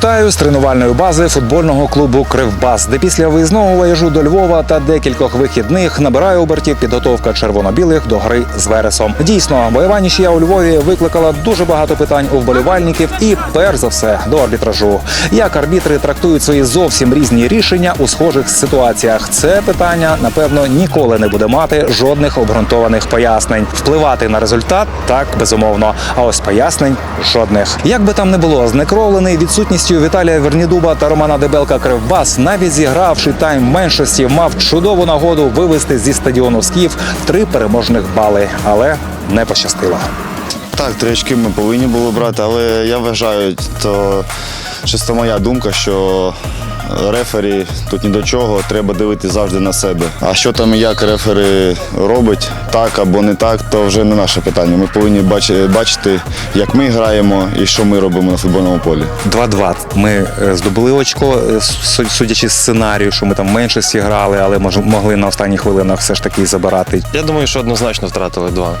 Вітаю з тренувальної бази футбольного клубу Кривбас, де після виїзного вояжу до Львова та декількох вихідних набирає обертів підготовка червоно-білих до гри з Вересом. Дійсно, бойова нічия у Львові викликала дуже багато питань у вболівальників і, перш за все, до арбітражу. Як арбітри трактують свої зовсім різні рішення у схожих ситуаціях? Це питання, напевно, ніколи не буде мати жодних обґрунтованих пояснень. Впливати на результат так безумовно. А ось пояснень жодних. Як би там не було, знекровлений відсутністю Віталія Вернідуба та Романа Дебелка Кривбас, навіть зігравши тайм меншості, мав чудову нагоду вивести зі стадіону Скіф три переможних бали, але не пощастило. Так, три очки ми повинні були брати, але я вважаю, то чисто моя думка, що рефері тут ні до чого, треба дивитися завжди на себе. А що там і як рефері робить, так або не так, то вже не наше питання. Ми повинні бачити, як ми граємо і що ми робимо на футбольному полі. 2-2. Ми е, здобули очко, е, судячи з сценарію, що ми там меншості грали, але могли на останніх хвилинах все ж таки забирати. Я думаю, що однозначно втратили два.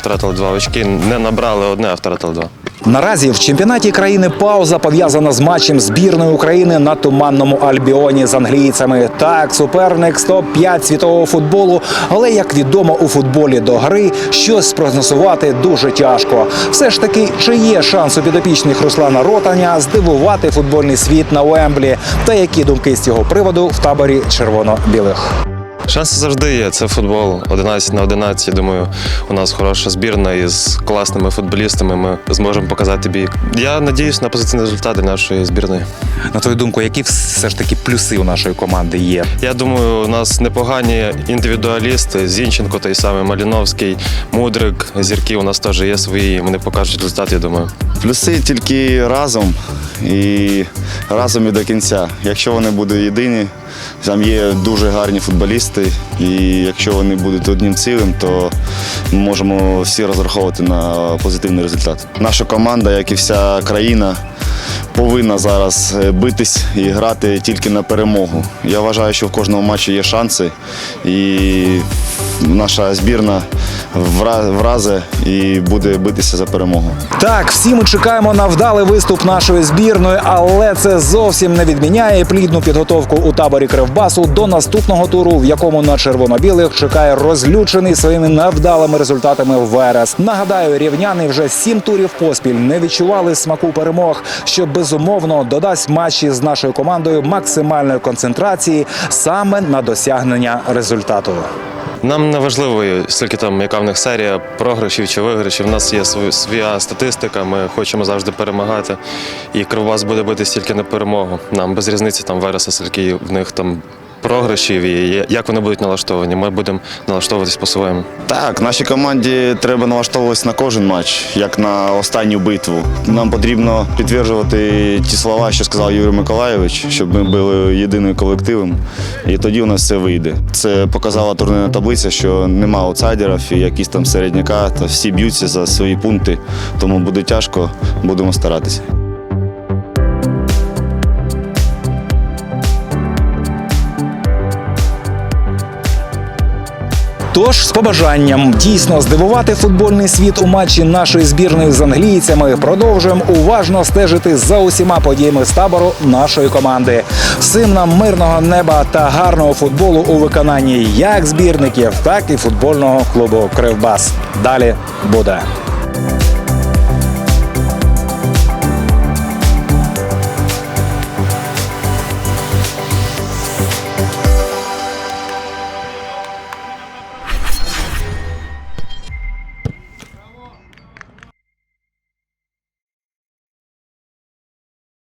Втратили два очки. Не набрали одне, а втратили два. Наразі в чемпіонаті країни пауза пов'язана з матчем збірної України на туманному Альбіоні з англійцями. Так, суперник 105 світового футболу, але як відомо у футболі до гри щось спрогнозувати дуже тяжко. Все ж таки, чи є шанс у підопічних Руслана Ротаня здивувати футбольний світ на Уемблі? Та які думки з цього приводу в таборі червоно-білих? Шанси завжди є. Це футбол 11 на 11. Думаю, у нас хороша збірна із класними футболістами. Ми зможемо показати бій. Я надіюсь на позитивні результати нашої збірної. На твою думку, які все ж таки плюси у нашої команди є? Я думаю, у нас непогані індивідуалісти. Зінченко, той самий Маліновський, Мудрик, зірки у нас теж є свої. Вони покажуть результат, я думаю. Плюси тільки разом і разом і до кінця. Якщо вони будуть єдині, там є дуже гарні футболісти, і якщо вони будуть одним цілим, то ми можемо всі розраховувати на позитивний результат. Наша команда, як і вся країна, повинна зараз е, битись і грати тільки на перемогу. Я вважаю, що в кожному матчі є шанси, і наша збірна вра- вразе і буде битися за перемогу. Так, всі ми чекаємо на вдалий виступ нашої збірної, але це зовсім не відміняє плідну підготовку у таборі Кривбасу до наступного туру, в якому на червоно-білих чекає розлючений своїми невдалими результатами Верес. Нагадаю, рівняни вже сім турів поспіль не відчували смаку перемог, що безумовно додасть матчі з нашою командою максимальної концентрації саме на досягнення результату. Нам не важливо, скільки там, яка в них серія програшів чи виграшів. У нас є своя статистика, ми хочемо завжди перемагати. І Кривбас буде бити тільки на перемогу. Нам без різниці там Вереса, скільки в них там програшів і як вони будуть налаштовані. Ми будемо налаштовуватись по-своєму. Так, нашій команді треба налаштовуватися на кожен матч, як на останню битву. Нам потрібно підтверджувати ті слова, що сказав Юрій Миколайович, щоб ми були єдиним колективом, і тоді у нас все вийде. Це показала турнірна таблиця, що нема аутсайдерів і якісь там середняка, та всі б'ються за свої пункти, тому буде тяжко, будемо старатися. Тож з побажанням дійсно здивувати футбольний світ у матчі нашої збірної з англійцями продовжуємо уважно стежити за усіма подіями з табору нашої команди. Всім нам мирного неба та гарного футболу у виконанні як збірників, так і футбольного клубу Кривбас. Далі буде.